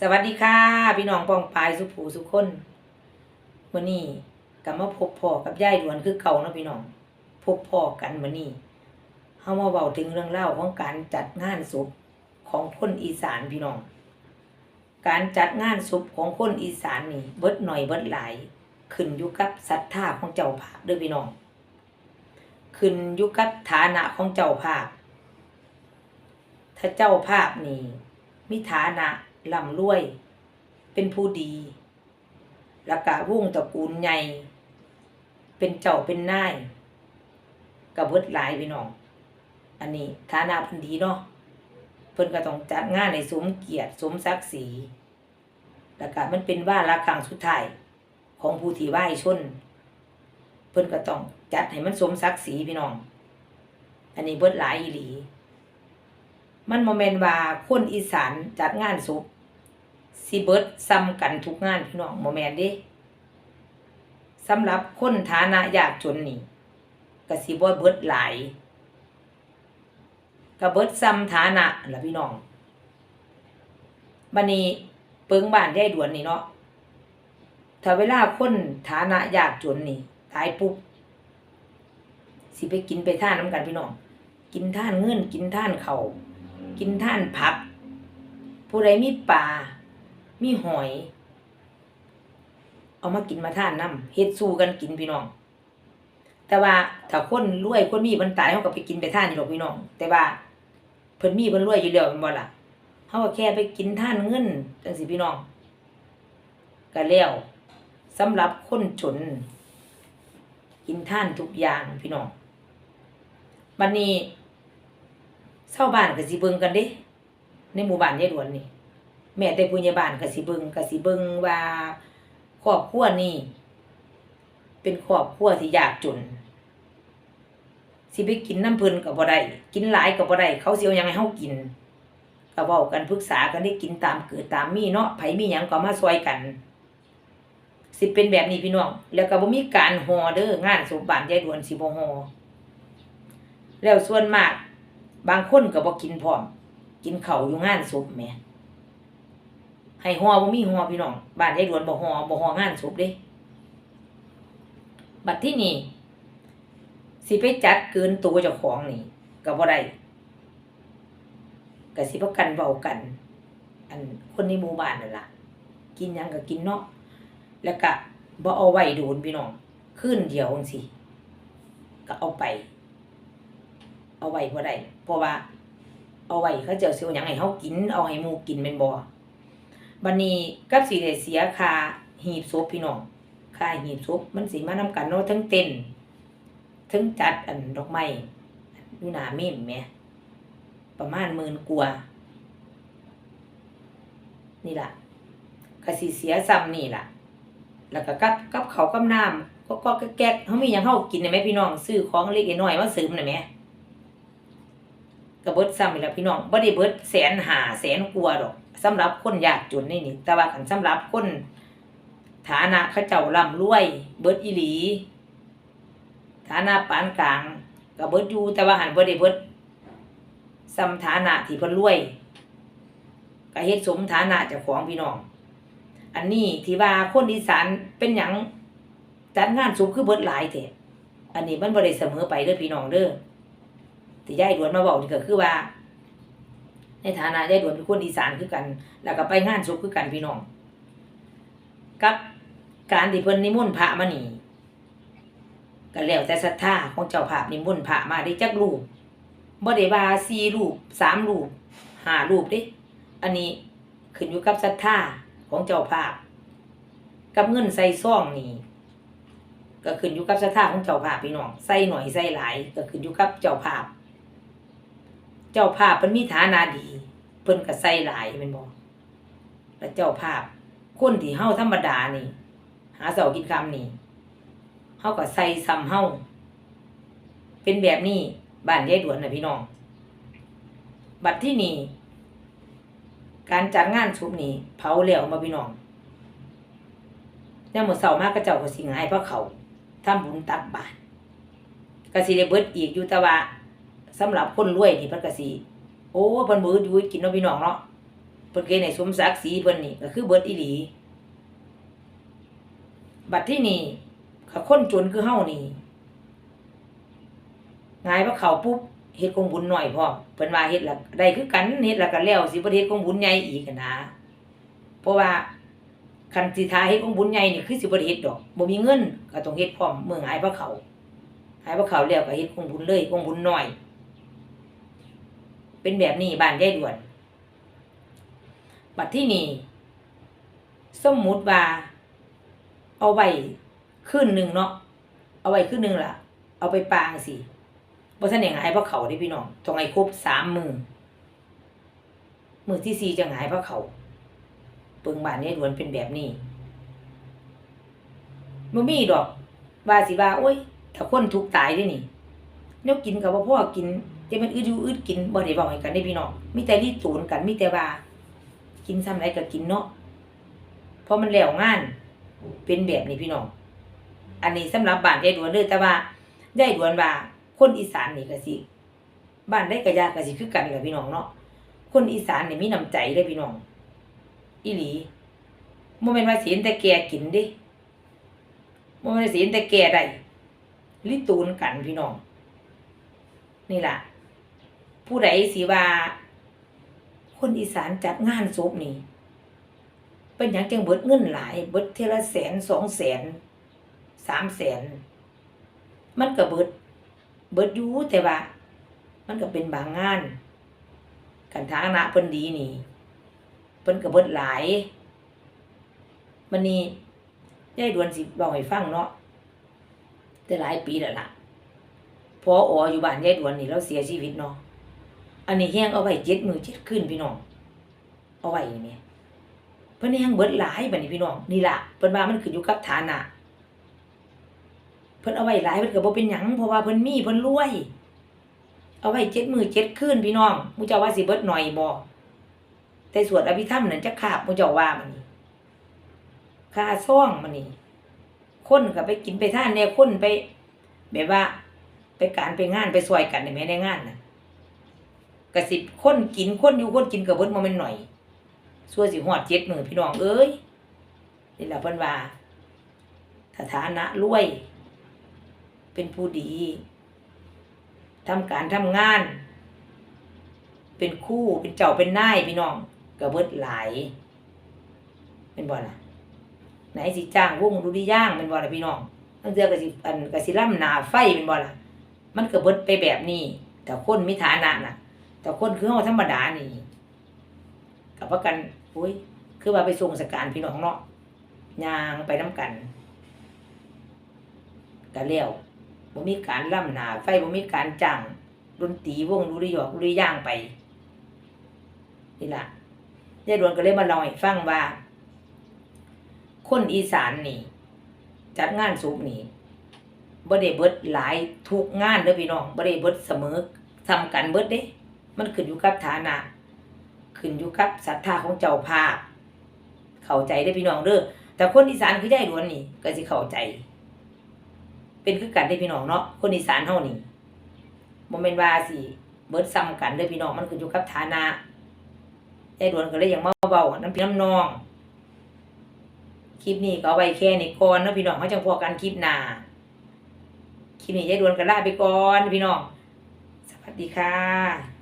สวัสดีค่ะ พี่น้องปองปายสุผูสุคนมื้อนี้ก็มาพบพ่อกับยายดวนคือเก่าเนาะพี่น้อง พบพ่อกันมื้อนี้เฮามาเว้าถึงเรื่องเล่าของการจัดงานศพของคนอีสานพี่น้อง การจัดงานศพของคนอีสานนี่เบิดหน่อยเบิดหลาย ขึ้นอยู่กับศรัทธาของเจ้าภาพด้อพี่น้อง ขึ้นอยู่กับฐานะของเจ้าภาพ ถ้าเจ้าภาพนี่มีฐานะ ร่ำรวย เป็นผู้ดี แล้วก็วงตระกูลใหญ่ เป็นเจ้าเป็นนายก็เบิดหลายพี่น้อง อันนี้ฐานะพิ่นดีเนาะ เพิ่นก็ต้องจัดงานในสมเกียรติสมศักดิ์ศรี แล้วก็มันเป็นว่าระครั้งสุดท้ายของผู้ที่ไหว้ชน เพิ่นก็ต้องจัดให้มันสมศักดิ์ศรีพี่น้อง อันนี้เบิดหลายอีหลี มันโมเมนว่าคนอีสานจัดงานศพ สิเบิดซ้ำกันทุกงานพี่น้องโมเมนเด้สำหรับคนฐานะยากจนนี่ก็สิบ่เบิดหลายก็เบิดซ้ำฐานะล่ะพี่น้องบัดนี้เปิงบ้านได้ด่วนนี่เนาะถ้าเวลาคนฐานะยากจนนี่ตายปุ๊บสิไปกินไปท่านน้ำกันพี่น้อง กินท่านเงินกินท่านเขากินท่านผัก ผู้ใดมีปลา มีหอย เอามากินมาท่านน้ำเฮ็ดสู้กันกินพี่น้อง แต่ว่าถ้าคนรวยคนมีมันตายเขาก็ไปกินไปท่านอยู่หรอกพี่น้อง แต่ว่าเพิ่นมีเพิ่นรวยอยู่แล้วม่นบ่ล่ะเขาก็แค่ไปกินท่านเงินจังสิพี่น้องก็แล้วสำหรับคนจนกินท่านทุกอย่างพี่น้องบัดนี้เช่าบ้านก็สิเบิ่งกันเด้ ในหมู่บ้านยายดวนนี่ แม่แต่ผู้ใหญ่บ้านก็สิเบิงก็สิเบิงว่าครอบครัวนี่ เป็นครอบครัวที่ยากจน สิไปกินน้ำเพิ่นก็บ่ได้กินหลายก็บ่ได้เขาเสิเอาหยังให้เฮากินก็เว้ากันปรึกษากันได้กินตามเกิดตามมีเนาะไผมีหยังก็มาช่วยกัน สิเป็นแบบนี้พี่น้อง แล้วก็บ่มีการฮอเด้องานศพบ้านยายดวนสิบ่ฮอแล้วส่วนมาก บางคนก็บ่กินพร้อม กินเข้าอยู่งานศพแม่ ให้ฮอบ่มีฮอพี่น้องบ้านยายดวนบ่ฮอบ่ฮองานศพเด้บัดที่นี่สิไปจัดเกินตัวเจ้าของนี่ก็บ่ได้ก็สิพากันเว้ากัน อันคนในหมู่บ้านนั่นล่ะ กินหยังก็กินเนาะแล้วก็บ่เอาไว้โดนพี่น้องคืนเดียวจังซี่ก็เอาไป เอาไว้บ่ได้เพราะว่า เอาไว้เขาเจ้าสิเอาหยังให้เฮากินเอาให้หมู่กินแม่นบ่ บัดนี้กับสิได้เสียค่าหีบศพพี่น้องค่าหีบศพมันสิมานํกันเนาะทั้งเต้นทั้งจัดอันดอกไม้อยู่หนาเมมแหมประมาณหมื่นกว่านี่ล่ะก็สิเสียซ้ำนี่ล่ะ แล้วก็กับกับเขากับน้ำก็ก็แก๊กเฮามีหยังเฮากินได้ไหมพี่น้องซื้อของเล็กน้อยมาเสริมได้ไหมก็เบิดซ้ำอีกแล้วพี่น้องบ่ได้เบิดแสนหาแสนกว่าดอก สำหรับคนยากจนนี่นี่ แต่ว่าคันสำหรับคนฐานะเขาเจ้าร่ำรวย เบิดอีหลี ฐานะปานกลางก็เบิดอยู่แต่ว่าหันบ่ได้เบิดซ้ำฐานะที่เพิ่นรวยก็เฮ็ดสมฐานะเจ้าของพี่น้อง อันนี้ที่ว่าคนอีสานเป็นหยังจัดงานศพคือเบิดหลายแท้อันนี้มันบ่ได้เสมอไปเด้อพี่น้องเด้อที่ยายดวนมาบอกนี่ก็คือว่า ในฐานะยายดวนเป็นคนอีสานคือกัน แล้วก็ไปงานศพคือกันพี่น้อง กับการที่เพิ่นนิมนต์พระมานี่ก็แล้วแต่ศรัทธาของเจ้าภาพนิมนต์พระมาได้จักรูปบ่ได้ว่า4รูป3รูป5รูปเด้อันนี้ขึ้นอยู่กับศรัทธาของเจ้าภาพ กับเงินใส่ซองนี่ก็ขึ้นอยู่กับศรัทธาของเจ้าภาพพี่น้องใส่หน่อยใส่หลาย ก็ขึ้นอยู่กับเจ้าภาพ เจ้าภาพเพิ่นมีฐานะดี เพิ่นก็ใส่หลายแม่นบ่แล้วเจ้าภาพ คนที่เฮาธรรมดานี่ หาเสากินคำนี่เฮาก็ใส่ซ้ำเฮาเป็นแบบนี้บ้านยายดวนน่ะพี่น้อง บัดที่นี่การจัดงานชุบนี้เผาแล้วมาพี่น้องยามมื้อเช้ามากก็เจ้าก็สิงให้พระเขาทำบุญตักบาตรก็สิได้เบิดอีกอยู่แต่ว่าสำหรับคนรวยนี่พิ่นก็สิโอ้เพิ่นบ่อยู่กินเนาะพี่น้องเนาะพิ่นเคยในสมศักดิ์ศรีเพิ่นนี่ก็คือเบิดอีหลี บัดที่นี่ก็คนจนคือเฮานี่งายว่าเขาปุ๊บเฮ็ดกองบุญหน่อยพร้อเพิ่นว่าเฮ็ดละได้คือกันเฮ็ดล้วก็แล้วสิบ่ได้เฮ็ดกองบุญใหญ่อีกนะเพราะว่าคันสิทาเฮ็ดกองบุญใหญ่นี่คือสิบ่ได้เฮ็ดดอกบ่มีเงินก็ต้องเฮ็ดพร้อมเมืองหายพระเขาหายพระเขาแล้วก็เฮ็ดกองบุญเลยกองบุญหน้อย เป็นแบบนี้บ้านยายด่วน บัดที่นี่สมมุติว่า เอาไว้คืนหนึ่งเนาะเอาไว้คืนหนึ่งล่ะ เอาไปปางสิบ่ทันได้หงายพระเขาเด้พี่น้องต้องให้ครบสามมือมือที่สี่จะหงายพระเขาเปิงบ้านนี้ด่วนเป็นแบบนี้บ่มีดอกว่าสิว่าโอ้ยถ้าคนทุกตายเด้นี่แนวกินก็บ่พอกิน จะมันอึดอยู่อึดกินบ่ได้เว้าให้กันเด้พี่น้องมีแต่รีตูนกันมีแต่ว่ากินซ้ำไรก็กินเนาะเพราะมันแล้วงาน เป็นแบบนี้พี่น้องอันนี้สำหรับบ้านยายดวนเด้อแต่ว่ายายดวนว่า คนอีสานนี่ก็สิบ้านได้กระยากก็สิคือกันแหละพี่น้องเนาะคนอีสานนี่มีน้ำใจเด้อพี่น้องอีหลีบ่แม่นว่าสิเห็นแต่แก่กินด้บ่แม่นว่าสิเห็นแต่แก่ได้ลิตูนกันพี่น้อง นี่แหละ ผู้ใดสิว่า คนอีสานจัดงานศพนี่ เป็นหยังจังเบิดเงินหลาย เบิดเทละแสนสองแสนสามแสนมันก็เบิด เบิดอยู่แต่ว่า มันก็เป็นบางงาน กันทางนะเพิ่นดีนี่เพิ่นก็เบิดหลายมันนี่ยายดวนสิบอกให้ฟังเนาะแต่หลายปีแล้วล่ะพอออยู่บ้านยายดวนนี่เราเสียชีวิตเนาะ อันนี้แห้งเอาไว้เจ็ดมือเจ็ดขึ้นพี่น้อง เอาไว้นี่แม่เพิ่นแห้งเบิดหลายบัดนี้พี่น้องนี่ล่ะเพิ่นว่ามันขึ้นอยู่กับฐานะเพิ่นเอาไว้หลายเพิ่นก็บ่เป็นหยังเพราะว่าเพิ่นมีเพิ่นรวย เอาไว้เจ็ดมือเจ็ดคืนพี่น้องมูเจ้าว่าสิเบิดหน่อยบ่แต่สวดอภิธรรมนั่นจะขาบมูเจ้าว่ามันนี่ค่าซ่องมันนี่คนก็ไปกินไปท่านเนี่ยคนไปแบบว่า ไปการไปงานไปซอยกันในแม่ในงานน่ะ กระสิบคนกินคนอยู่คนกินกับเบิดมาแม่นหน่อยสัวสิฮอดเจ็ดมือพี่น้องเอ้ยนี่แหละเพิ่นว่าถ้าฐานะรวย เป็นผู้ดีทำการทำงาน เป็นคู่เป็นเจ้าเป็นนายพี่น้องก็เบิดหลายเป็นบ่ล่ะไหนสิจ้างวงดุริย่างเป็นบ่ล่ะพี่น้องตั้งเทื่อก็สิอันก็สิล่ำหนาไฟเป็นบ่ล่ะมันก็เบิดไปแบบนี้แต่คนมีฐานะน่ะ แต่คนคือเฮาธรรมดานี่กับประกันอุ้ย คือว่าไปส่งสการพี่น้องเนาะยางไปน้ำกันก็แล้วบ่มีการล่ำหนาไฟบ่มีการจ้างดนตรีวงดุริยอกดุริย่างไป นี่ล่ะยายดวนก็เลยมาเล่าให้ฟังว่า คนอีสานนี่ จัดงานศพนี่บ่ได้เบิดหลายทุกงานเด้อพี่น้องบ่ได้เบิดเสมอทำกันเบิดเด้ มันขึ้นอยู่กับฐานะขึ้นอยู่กับศรัทธาของเจ้าภาพ เข้าใจได้พี่น้องเด้อแต่คนอีสานคือยายหลวนนี่ ก็สิเข้าใจ เป็นคือกันได้พี่น้องเนาะคนอีสานเฮานี่บ่แม่นว่าสิเบิดซ้ำกันเด้อพี่น้องมันขึ้นอยู่กับฐานะยายหลวนก็เลยอย่ากมาเว้าน้ำพี่น้ำนองคลิปนี้ก็เอาไว้แค่นี้ก่อนนะพี่น้องเขาจังพอกันคลิปหน้าคลิปนี้ยายดวนก็ลาไปก่อนพี่น้อง สวัสดีค่ะ